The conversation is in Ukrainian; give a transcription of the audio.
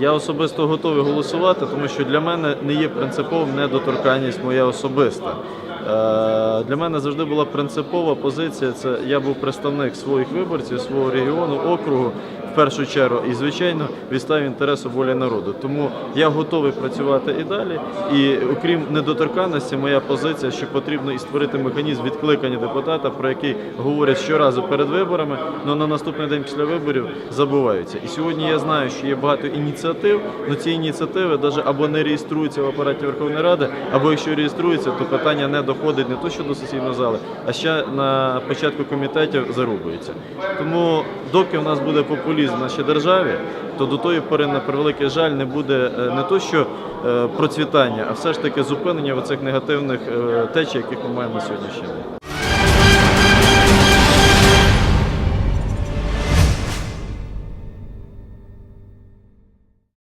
Я особисто готовий голосувати, тому що для мене не є принциповим недоторканність моя особиста. Е, Для мене завжди була принципова позиція. Це я був представник своїх виборців, свого регіону, округу першу чергу, і звичайно відстав інтересу волі народу. Тому я готовий працювати і далі. І окрім недоторканності, моя позиція, що потрібно і створити механізм відкликання депутата, про який говорять щоразу перед виборами, але на наступний день після виборів забуваються. І сьогодні я знаю, що є багато ініціатив, але ці ініціативи навіть або не реєструються в апараті Верховної Ради, або якщо реєструються, то питання не доходить не то що до сесійної зали, а ще на початку комітетів зарубується. Тому доки в нас буде популізм в нашій державі, то до тої пори, на превеликий жаль, не буде е, не то, що е, процвітання, а все ж таки зупинення оцих негативних е, течій, яких ми маємо сьогодні ще.